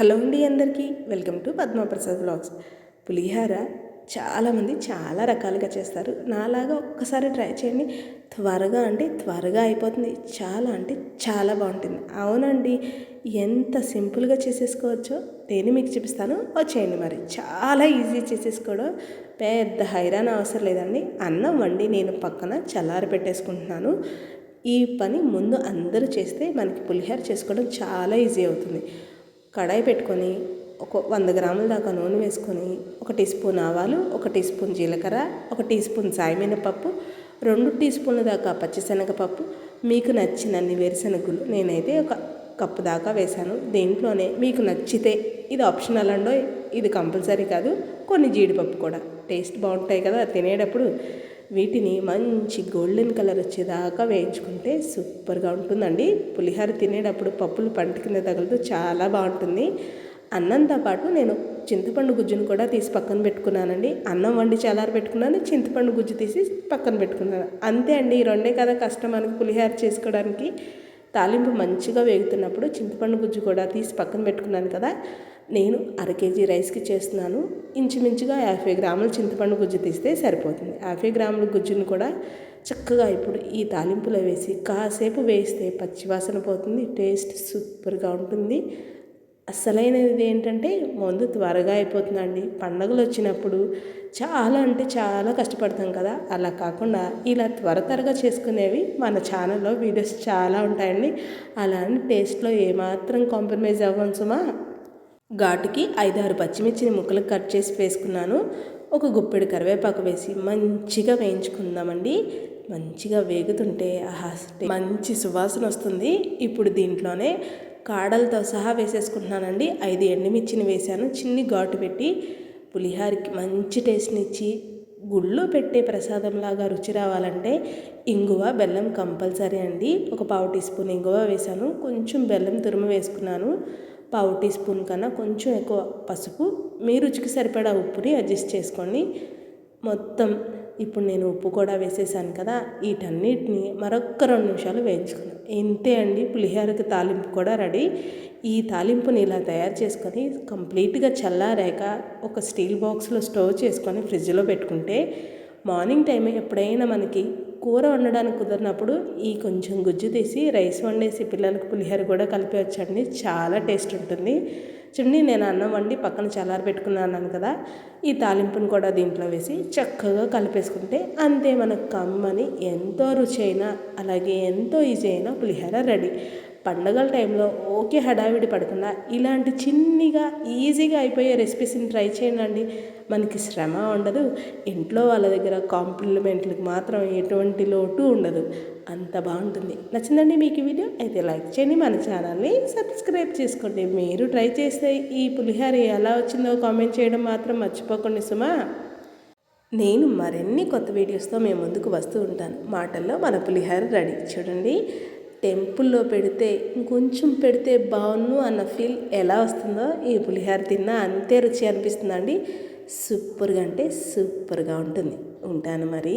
Hello అండి అందరికీ. Welcome to Padmaprasad blogs pulihora చాలామంది చాలా రకాలుగా చేస్తారు. నాలాగా ఒక్కసారి ట్రై చేయండి. త్వరగా అంటే త్వరగా అయిపోతుంది. చాలా అంటే చాలా బాగుంటుంది. అవునండి. ఎంత సింపుల్గా చేసేసుకోవచ్చో నేను మీకు చూపిస్తాను. వచ్చేయండి మరి. చాలా ఈజీ చేసేసుకోవడం. పెద్ద హైరాణ అవసరం లేదండి. అన్నం వండి నేను పక్కన చల్లారి పెట్టేసుకుంటున్నాను. ఈ పని ముందు అందరూ చేస్తే మనకి పులిహోర చేసుకోవడం చాలా ఈజీ అవుతుంది. కడాయి పెట్టుకొని ఒక వంద గ్రాముల దాకా నూనె వేసుకొని ఒక టీ స్పూన్ ఆవాలు ఒక టీ స్పూన్ జీలకర్ర ఒక టీ స్పూన్ సాయమినపప్పు రెండు టీ స్పూన్ల దాకా పచ్చిశనగపప్పు మీకు నచ్చినన్ని వేరుశనగులు నేనైతే ఒక కప్పు దాకా వేశాను. దీంట్లోనే మీకు నచ్చితే ఇది ఆప్షనల్ అండో ఇది కంపల్సరీ కాదు కొన్ని జీడిపప్పు కూడా. టేస్ట్ బాగుంటాయి కదా తినేటప్పుడు వీటిని మంచి గోల్డెన్ కలర్ వచ్చేదాకా వేయించుకుంటే సూపర్గా ఉంటుందండి. పులిహోర తినేటప్పుడు పప్పులు పంట కింద తగులుతూ చాలా బాగుంటుంది. అన్నంతో పాటు నేను చింతపండు గుజ్జును కూడా తీసి పక్కన పెట్టుకున్నానండి. అన్నం వండి చల్లారి పెట్టుకున్నాను చింతపండు గుజ్జు తీసి పక్కన పెట్టుకున్నాను. అంతే అండి ఈ రెండే కదా కష్టం మనకి పులిహోర చేసుకోవడానికి. తాలింపు మంచిగా వేగుతున్నప్పుడు చింతపండు గుజ్జు కూడా తీసి పక్కన పెట్టుకున్నాను కదా నేను అర కేజీ రైస్కి చేస్తున్నాను. ఇంచుమించుగా యాభై గ్రాముల చింతపండు గుజ్జు తీస్తే సరిపోతుంది. యాభై గ్రాముల గుజ్జును కూడా చక్కగా ఇప్పుడు ఈ తాలింపులో వేసి కాసేపు వేస్తే పచ్చివాసన పోతుంది టేస్ట్ సూపర్గా ఉంటుంది. అసలైనది ఏంటంటే ముందు త్వరగా అయిపోతుందండి. పండగలు వచ్చినప్పుడు చాలా అంటే చాలా కష్టపడతాం కదా. అలా కాకుండా ఇలా త్వర త్వరగా చేసుకునేవి మన ఛానల్లో వీడియోస్ చాలా ఉంటాయండి. అలానే టేస్ట్లో ఏమాత్రం కాంప్రమైజ్ అవ్వం సుమా. ఘాటుకి ఐదారు పచ్చిమిర్చిని ముక్కలు కట్ చేసి వేసుకున్నాను. ఒక గుప్పెడు కరివేపాకు వేసి మంచిగా వేయించుకుందామండి. మంచిగా వేగుతుంటే ఆహా మంచి సువాసన వస్తుంది. ఇప్పుడు దీంట్లోనే కాడలతో సహా వేసేసుకుంటున్నానండి. ఐదు ఎండుమిర్చిని వేశాను. చిన్ని ఘాటు పెట్టి పులిహారికి మంచి టేస్ట్ని ఇచ్చి గుళ్ళు పెట్టే ప్రసాదంలాగా రుచి రావాలంటే ఇంగువ బెల్లం కంపల్సరీ అండి. ఒక పావు టీ స్పూన్ ఇంగువ వేశాను. కొంచెం బెల్లం తురుము వేసుకున్నాను. పావు టీ స్పూన్ కన్నా కొంచెం ఎక్కువ పసుపు మీ రుచికి సరిపడా ఉప్పుని అడ్జస్ట్ చేసుకోండి. మొత్తం ఇప్పుడు నేను ఉప్పు కూడా వేసేసాను కదా వీటన్నిటిని మరొక రెండు నిమిషాలు వేయించుకున్నాను. ఇంతే అండి పులిహోరకి తాలింపు కూడా రెడీ. ఈ తాలింపుని ఇలా తయారు చేసుకొని కంప్లీట్గా చల్లారాక ఒక స్టీల్ బాక్స్లో స్టోర్ చేసుకొని ఫ్రిడ్జ్లో పెట్టుకుంటే మార్నింగ్ టైం ఎప్పుడైనా మనకి కూర వండడానికి కుదిరినప్పుడు ఈ కొంచెం గుజ్జు తీసి రైస్ వండేసి పిల్లలకు పులిహోర కూడా కలిపి వచ్చండి. చాలా టేస్ట్ ఉంటుంది. చూడండి నేను అన్నం వండి పక్కన చల్లారి పెట్టుకున్నాను కదా ఈ తాలింపును కూడా దీంట్లో వేసి చక్కగా కలిపేసుకుంటే అంతే మనకు కమ్మని ఎంతో రుచి అయినా అలాగే ఎంతో ఈజీ అయినా పులిహోర రెడీ. పండగల టైంలో ఓకే హడావిడి పడకుండా ఇలాంటి చిన్నగా ఈజీగా అయిపోయే రెసిపీస్ని ట్రై చేయండి మనకి శ్రమ ఉండదు. ఇంట్లో వాళ్ళ దగ్గర కాంప్లిమెంట్లకు మాత్రం ఎటువంటి లోటు ఉండదు. అంత బాగుంటుంది. నచ్చిందండి మీకు వీడియో? అయితే లైక్ చేయండి. మన ఛానల్ని సబ్స్క్రైబ్ చేసుకోండి. మీరు ట్రై చేస్తే ఈ పులిహోర ఎలా వచ్చిందో కామెంట్ చేయడం మాత్రం మర్చిపోకండి సుమా. నేను మరిన్ని కొత్త వీడియోస్తో మేము ముందుకు వస్తూ ఉంటాను. మాటల్లో మన పులిహోర రెడీ. చూడండి. టెంపుల్లో పెడితే ఇంకొంచెం పెడితే బాగున్ను అన్న ఫీల్ ఎలా వస్తుందో ఈ పులిహోర తిన్నా అంతే రుచి అనిపిస్తుందండి. సూపర్గా అంటే సూపర్గా ఉంటుంది. ఉంటాను మరి.